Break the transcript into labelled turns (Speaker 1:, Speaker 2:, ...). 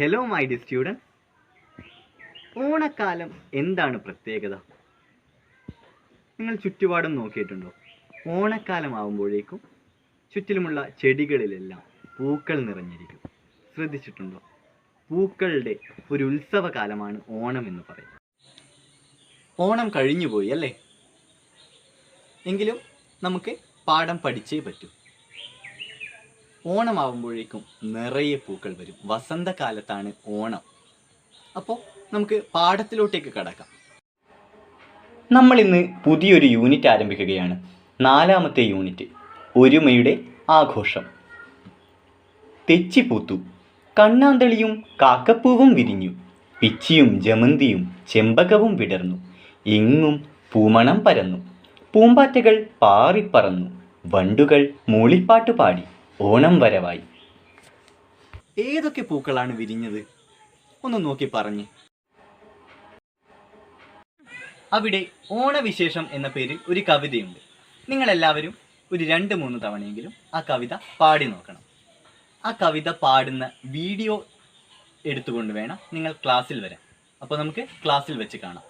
Speaker 1: Hello my D student ഓണക്കാലം. എന്താണ് പ്രത്യേകത? നിങ്ങൾ ചുറ്റുപാടും നോക്കിയിട്ടുണ്ടോ? ഓണക്കാലം ആകുമ്പോഴേക്കും ചുറ്റിലുമുള്ള ചെടികളിലെല്ലാം പൂക്കൾ നിറഞ്ഞിരിക്കും. ശ്രദ്ധിച്ചിട്ടുണ്ടോ? പൂക്കളുടെ ഒരു ഉത്സവകാലമാണ് ഓണം എന്ന് പറയും ഓണം കഴിഞ്ഞുപോയി അല്ലേ? എങ്കിലും നമുക്ക് പാഠം പഠിച്ചേ പറ്റൂ. ഓണമാവുമ്പോഴേക്കും നിറയെ പൂക്കൾ വരും. വസന്തകാലത്താണ് ഓണം. അപ്പോൾ നമുക്ക് പാഠത്തിലോട്ടേക്ക് കടക്കാം. നമ്മൾ ഇന്ന് പുതിയൊരു യൂണിറ്റ് ആരംഭിക്കുകയാണ്. നാലാമത്തെ യൂണിറ്റ് ഒരുമയുടെ ആഘോഷം. തെച്ചിപ്പൂത്തു കണ്ണാന്തളിയും കാക്കപ്പൂവും വിരിഞ്ഞു. പിച്ചിയും ജമന്തിയും ചെമ്പകവും വിടർന്നു. ഇങ്ങും പൂമണം പരന്നു. പൂമ്പാറ്റകൾ പാറിപ്പറന്നു. വണ്ടുകൾ മൂളിപ്പാട്ട് പാടി ഓണം വരവായി. ഏതൊക്കെ പൂക്കളാണ് വിരിഞ്ഞത്? ഒന്ന് നോക്കി പറഞ്ഞു. അവിടെ ഓണവിശേഷം എന്ന പേരിൽ ഒരു കവിതയുണ്ട്. നിങ്ങളെല്ലാവരും ഒരു രണ്ട് മൂന്ന് തവണയെങ്കിലും ആ കവിത പാടി നോക്കണം. ആ കവിത പാടുന്ന വീഡിയോ എടുത്തുകൊണ്ട് വേണം നിങ്ങൾ ക്ലാസ്സിൽ വരാൻ. അപ്പോൾ നമുക്ക് ക്ലാസ്സിൽ വെച്ച് കാണാം.